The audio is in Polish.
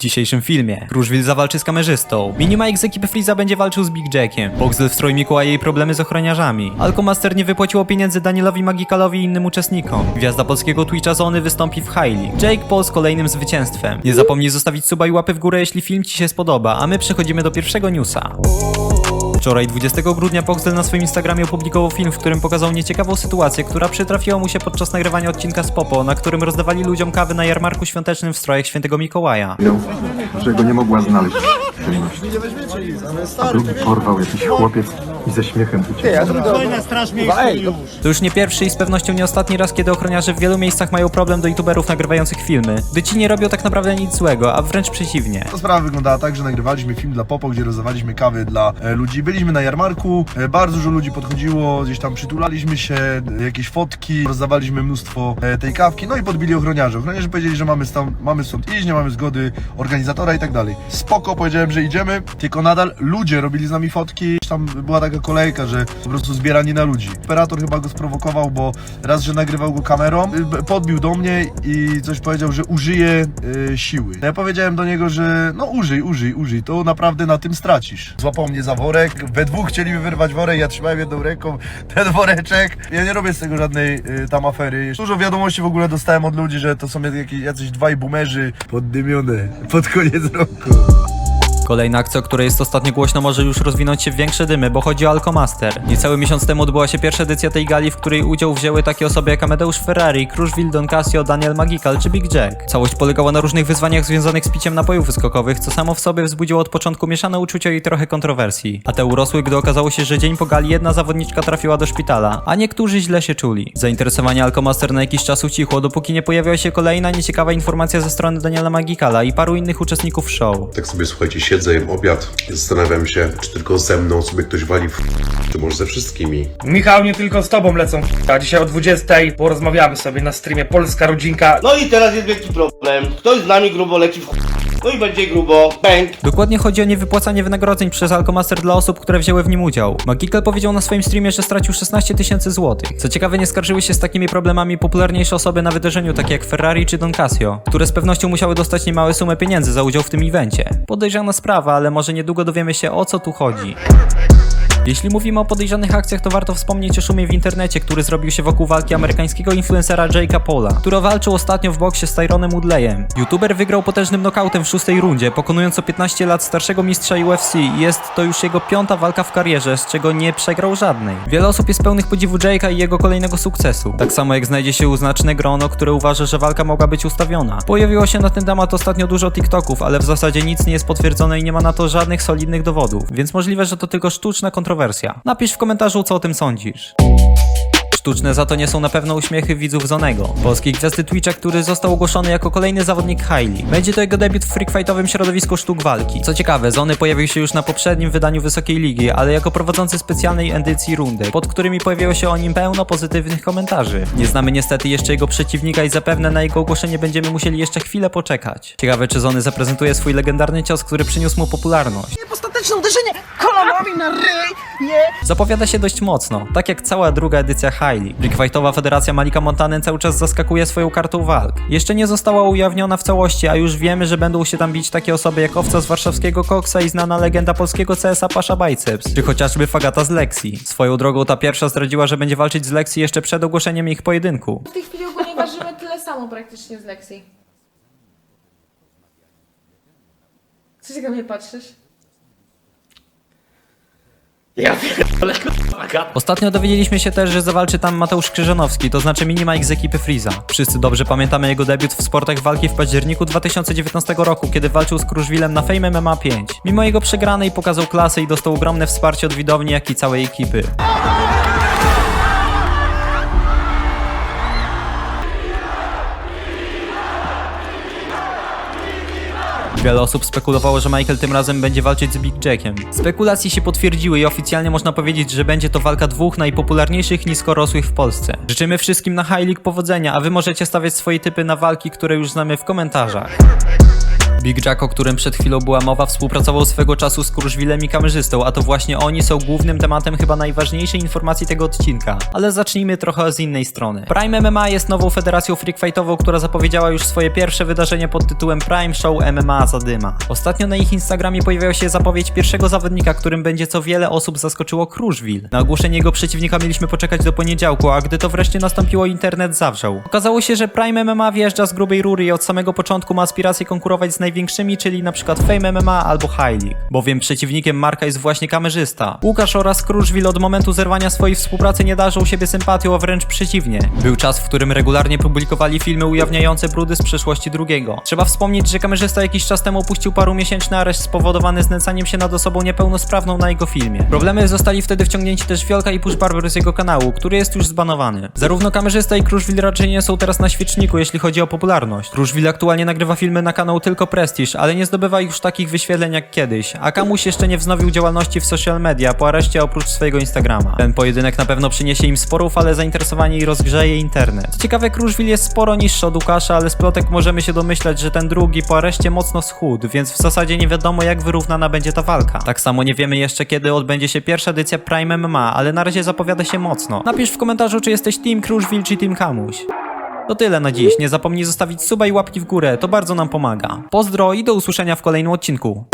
W dzisiejszym filmie. Kruszwil zawalczy z kamerzystą, Minimike z ekipy Freeza będzie walczył z Big Jackiem, Boxel w stroju Mikołaja i problemy z ochroniarzami, Alkomaster nie wypłaciło pieniędzy Danielowi Magikalowi i innym uczestnikom, Gwiazda polskiego Twitcha Zony wystąpi w Haili, Jake Paul z kolejnym zwycięstwem. Nie zapomnij zostawić suba i łapy w górę, jeśli film Ci się spodoba, a my przechodzimy do pierwszego newsa. Wczoraj 20 grudnia Boxdel na swoim Instagramie opublikował film, w którym pokazał nieciekawą sytuację, która przytrafiła mu się podczas nagrywania odcinka z Popo, na którym rozdawali ludziom kawy na jarmarku świątecznym w strojach świętego Mikołaja. Powiedział, że go nie mogła znaleźć. A drugi porwał jakiś chłopiec i ze śmiechem uciekł. To już nie pierwszy i z pewnością nie ostatni raz, kiedy ochroniarze w wielu miejscach mają problem do youtuberów nagrywających filmy, gdy ci nie robią tak naprawdę nic złego, a wręcz przeciwnie. To sprawa wyglądała tak, że nagrywaliśmy film dla Popo, gdzie rozdawaliśmy kawy dla e, ludzi. Byliśmy na jarmarku, e, bardzo dużo ludzi podchodziło, gdzieś tam przytulaliśmy się, e, jakieś fotki, rozdawaliśmy mnóstwo e, tej kawki, no i podbili ochroniarze. Ochroniarze powiedzieli, że mamy, stam, mamy stąd iść, nie mamy zgody organizatora i tak dalej. Spoko, powiedziałem, że idziemy, tylko nadal ludzie robili z nami fotki, tam była taka kolejka, że po prostu zbierani na ludzi. Operator chyba go sprowokował, bo raz, że nagrywał go kamerą, y, podbił do mnie i coś powiedział, że użyje y, siły. Ja powiedziałem do niego, że no użyj, użyj, użyj, to naprawdę na tym stracisz. Złapał mnie za worek, we dwóch chcieli mi wyrwać worek, ja trzymałem jedną ręką ten woreczek. Ja nie robię z tego żadnej y, tam afery. Dużo wiadomości w ogóle dostałem od ludzi, że to są jakieś, jacyś dwaj boomerzy poddymione pod koniec roku. Kolejna akcja, o której jest ostatnio głośno, może już rozwinąć się w większe dymy, bo chodzi o Alkomaster. Niecały miesiąc temu odbyła się pierwsza edycja tej gali, w której udział wzięły takie osoby jak Amadeusz Ferrari, Kruszwil, Don Casio, Daniel Magical czy Big Jack. Całość polegała na różnych wyzwaniach związanych z piciem napojów wyskokowych, co samo w sobie wzbudziło od początku mieszane uczucia i trochę kontrowersji. A te urosły, gdy okazało się, że dzień po gali jedna zawodniczka trafiła do szpitala, a niektórzy źle się czuli. Zainteresowanie Alkomaster na jakiś czas ucichło, dopóki nie pojawiła się kolejna nieciekawa informacja ze strony Daniela Magicala i paru innych uczestników show. Tak sobie słuchajcie, jem obiad i zastanawiam się, czy tylko ze mną sobie ktoś wali w czy może ze wszystkimi. Michał, nie tylko z tobą lecą a dzisiaj o 20 porozmawiamy sobie na streamie Polska Rodzinka. No i teraz jest wielki problem. Ktoś z nami grubo leci w ch... No i będzie grubo. Bęk. Dokładnie chodzi o niewypłacanie wynagrodzeń przez Alkomaster dla osób, które wzięły w nim udział. Magical powiedział na swoim streamie, że stracił 16 tysięcy złotych. Co ciekawe, nie skarżyły się z takimi problemami popularniejsze osoby na wydarzeniu, takie jak Ferrari czy Don Casio, które z pewnością musiały dostać niemałe sumy pieniędzy za udział w tym evencie. Podejrzana sprawa, ale może niedługo dowiemy się o co tu chodzi. Jeśli mówimy o podejrzanych akcjach, to warto wspomnieć o szumie w internecie, który zrobił się wokół walki amerykańskiego influencera Jake'a Paula, który walczył ostatnio w boksie z Tyronem Woodleyem. YouTuber wygrał potężnym knockoutem w szóstej rundzie, pokonując o 15 lat starszego mistrza UFC i jest to już jego piąta walka w karierze, z czego nie przegrał żadnej. Wiele osób jest pełnych podziwu Jake'a i jego kolejnego sukcesu. Tak samo jak znajdzie się uznaczne grono, które uważa, że walka mogła być ustawiona. Pojawiło się na ten temat ostatnio dużo TikToków, ale w zasadzie nic nie jest potwierdzone i nie ma na to żadnych solidnych dowodów, więc możliwe, że to tylko sztuczna kontrowersja. Napisz w komentarzu, co o tym sądzisz. Sztuczne za to nie są na pewno uśmiechy widzów Zonego, polskiej gwiazdy Twitcha, który został ogłoszony jako kolejny zawodnik Hailey. Będzie to jego debiut w freakfightowym środowisku sztuk walki. Co ciekawe, Zony pojawił się już na poprzednim wydaniu Wysokiej Ligi, ale jako prowadzący specjalnej edycji rundy, pod którymi pojawiło się o nim pełno pozytywnych komentarzy. Nie znamy niestety jeszcze jego przeciwnika i zapewne na jego ogłoszenie będziemy musieli jeszcze chwilę poczekać. Ciekawe, czy Zony zaprezentuje swój legendarny cios, który przyniósł mu popularność. Ostateczne uderzenie kolanami na ryj, nie? Zapowiada się dość mocno, tak jak cała druga edycja Hailey. Brickfightowa Federacja Malika Montany cały czas zaskakuje swoją kartą walk. Jeszcze nie została ujawniona w całości, a już wiemy, że będą się tam bić takie osoby jak Owca z warszawskiego Koksa i znana legenda polskiego CS-a Pasza Biceps, czy chociażby Fagata z Lexi. Swoją drogą ta pierwsza zdradziła, że będzie walczyć z Lexi jeszcze przed ogłoszeniem ich pojedynku. W tej chwili ogólnie ważymy tyle samo praktycznie z Lexi. Co się na mnie patrzysz? Ja pierdolę, Ostatnio dowiedzieliśmy się też, że zawalczy tam Mateusz Krzyżanowski, to znaczy Minimike z ekipy Freeza. Wszyscy dobrze pamiętamy jego debiut w sportach walki w październiku 2019 roku, kiedy walczył z Kruszwilem na Fame MMA 5. Mimo jego przegranej pokazał klasę i dostał ogromne wsparcie od widowni, jak i całej ekipy. Wiele osób spekulowało, że Michael tym razem będzie walczyć z Big Jackiem. Spekulacje się potwierdziły i oficjalnie można powiedzieć, że będzie to walka dwóch najpopularniejszych niskorosłych w Polsce. Życzymy wszystkim na High League powodzenia, a wy możecie stawiać swoje typy na walki, które już znamy w komentarzach. Big Jack, o którym przed chwilą była mowa, współpracował swego czasu z Kruszwilem i kamerzystą, a to właśnie oni są głównym tematem chyba najważniejszej informacji tego odcinka. Ale zacznijmy trochę z innej strony. Prime MMA jest nową federacją freakfightową, która zapowiedziała już swoje pierwsze wydarzenie pod tytułem Prime Show MMA Zadyma. Ostatnio na ich Instagramie pojawiła się zapowiedź pierwszego zawodnika, którym będzie co wiele osób zaskoczyło Kruszwil. Na ogłoszenie jego przeciwnika mieliśmy poczekać do poniedziałku, a gdy to wreszcie nastąpiło, internet zawrzał. Okazało się, że Prime MMA wjeżdża z grubej rury i od samego początku ma aspiracje konkurować z największymi, czyli na przykład Fame MMA albo High. Bowiem przeciwnikiem Marka jest właśnie kamerzysta. Łukasz oraz Kruszwil od momentu zerwania swojej współpracy nie darzą siebie sympatią, a wręcz przeciwnie. Był czas, w którym regularnie publikowali filmy ujawniające brudy z przeszłości drugiego. Trzeba wspomnieć, że kamerzysta jakiś czas temu opuścił parumiesięczny areszt spowodowany znęcaniem się nad osobą niepełnosprawną na jego filmie. Problemy zostali wtedy wciągnięci też Wiolka i Push Barber z jego kanału, który jest już zbanowany. Zarówno kamerzysta i Kruszwil raczej nie są teraz na świeczniku, jeśli chodzi o popularność. Kruszwil aktualnie nagrywa filmy na kanał tylko Prestige, ale nie zdobywa już takich wyświetleń jak kiedyś, a Kamuś jeszcze nie wznowił działalności w social media po areszcie oprócz swojego Instagrama. Ten pojedynek na pewno przyniesie im sporą falę zainteresowania i rozgrzeje internet. Ciekawe, Kruszwil jest sporo niższy od Łukasza, ale z plotek możemy się domyślać, że ten drugi po areszcie mocno schudł, więc w zasadzie nie wiadomo jak wyrównana będzie ta walka. Tak samo nie wiemy jeszcze kiedy odbędzie się pierwsza edycja Prime MMA, ale na razie zapowiada się mocno. Napisz w komentarzu, czy jesteś Team Kruszwil czy Team Kamuś. To tyle na dziś. Nie zapomnij zostawić suba i łapki w górę, to bardzo nam pomaga. Pozdro i do usłyszenia w kolejnym odcinku.